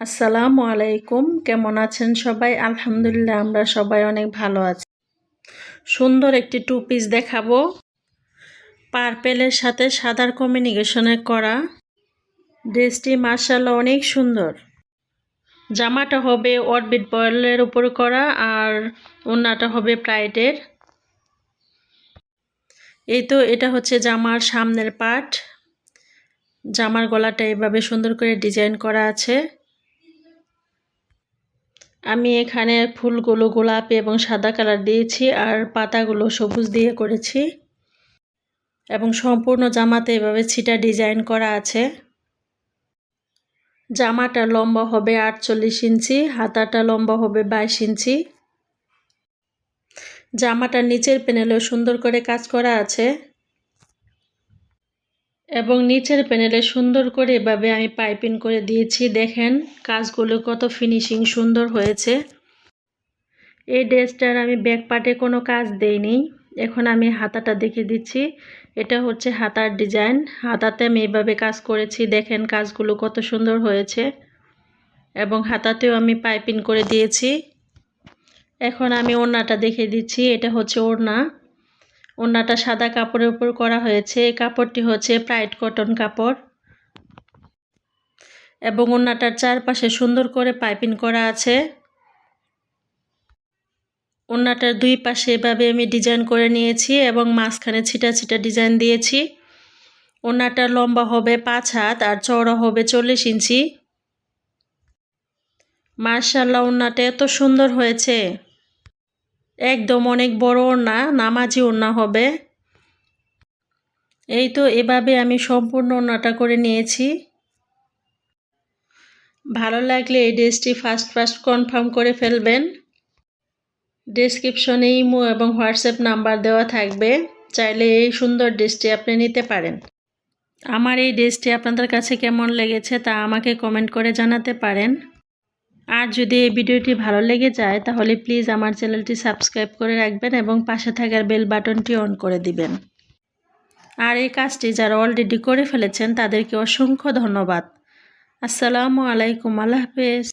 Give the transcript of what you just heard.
আসসালামু আলাইকুম। কেমন আছেন সবাই? আলহামদুলিল্লাহ, আমরা সবাই অনেক ভালো আছি। সুন্দর একটি টু পিস দেখাবো। পার্পেলের সাথে সাদার কমিউনিকেশনে করা। ড্রেসটি মার্শাল অনেক সুন্দর। জামাটা হবে অরবিট বয়েলের উপর করা আর ওনাটা হবে প্রাইডের এই তো, এটা হচ্ছে জামার সামনের পার্ট জামার গলাটা এভাবে সুন্দর করে ডিজাইন করা আছে। আমি এখানে ফুলগুলো গোলাপি এবং সাদা কালার দিয়েছি আর পাতাগুলো সবুজ দিয়ে করেছি। এবং সম্পূর্ণ জামাতে এভাবে ছিটা ডিজাইন করা আছে। জামাটা লম্বা হবে আটচল্লিশ ইঞ্চি, হাতাটা লম্বা হবে বাইশ ইঞ্চি। জামাটার নিচের প্যানেলেও সুন্দর করে কাজ করা আছে। এবং নিচের প্যানেলে সুন্দর করে এভাবে আমি পাইপিং করে দিয়েছি। দেখেন কাজগুলো কত ফিনিশিং সুন্দর হয়েছে। এই ড্রেসটার আমি ব্যাক পার্টে কোনো কাজ দেইনি। এখন আমি হাতাটা দেখে দিচ্ছি। এটা হচ্ছে হাতার ডিজাইন হাতাতে আমি এভাবে কাজ করেছি। দেখেন কাজগুলো কত সুন্দর হয়েছে। এবং হাতাতেও আমি পাইপিং করে দিয়েছি। এখন আমি ওড়নাটা দেখে দিচ্ছি। এটা হচ্ছে ওড়না। ওড়নাটা সাদা কাপড়ের উপর করা হয়েছে। এই কাপড়টি হচ্ছে প্রাইড কটন কাপড়। এবং ওড়নাটার চারপাশে সুন্দর করে পাইপিং করা আছে। ওড়নাটার দুই পাশে এভাবে আমি ডিজাইন করে নিয়েছি এবং মাঝখানে ছিটা ছিটা ডিজাইন দিয়েছি। ওড়নাটার লম্বা হবে পাঁচ হাত আর চওড়া হবে চল্লিশ ইঞ্চি। মার্শাল্লাহ ওড়নাটা এত সুন্দর হয়েছে। একদম অনেক বড় ওড়না নামাজি ওড়না হবে। এই তো এভাবে আমি সম্পূর্ণ ওড়নাটা করে নিয়েছি। ভালো লাগলে এই ড্রেসটি ফার্স্ট ফার্স্ট কনফার্ম করে ফেলবেন। ডিসক্রিপশনে ইমো এবং হোয়াটসঅ্যাপ নাম্বার দেওয়া থাকবে। চাইলে এই সুন্দর ড্রেসটি আপনি নিতে পারেন। আমার এই ড্রেসটি আপনাদের কাছে কেমন লেগেছে তা আমাকে কমেন্ট করে জানাতে পারেন। আর যদি এই ভিডিওটি ভালো লেগে যায়, তাহলে প্লিজ আমার চ্যানেলটি সাবস্ক্রাইব করে রাখবেন এবং পাশে থাকার বেল বাটনটি অন করে দিবেন। আর এই কাজটি যারা অলরেডি করে ফেলেছেন, তাদেরকে অসংখ্য ধন্যবাদ। আসসালামু আলাইকুম, আল্লাহ হাফেজ।